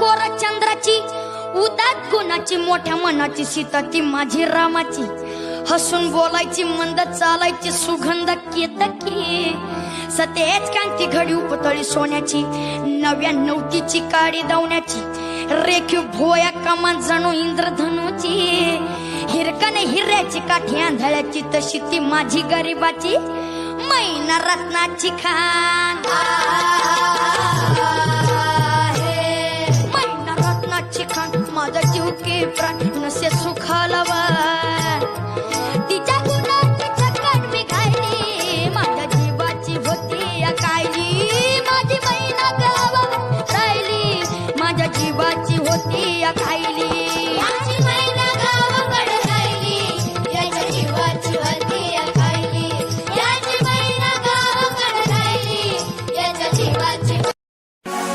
गोर चंद्राची. उदात गुणाची मोठ्या मनाची सीता ती माझी रामाची. हसून बोलायची मंद चालायची सुगंध केतकी. सतेज कांती घडी उपतळी सोन्याची नव्या नवतीची काडी दवण्याची. रेखीव भोया कमान जणू इंद्रधनुची. हिरकने हिऱ्याची काठी आंधळ्याची तशी ती माझी गरीबाची. मैना रत्नाची खान. के प्राण नसे सुखाला तिच्या गुणाची चक्कर मी माझ्या जीवाची होती या कायली माझी राहिली. माझ्या जीवाची होती या कायली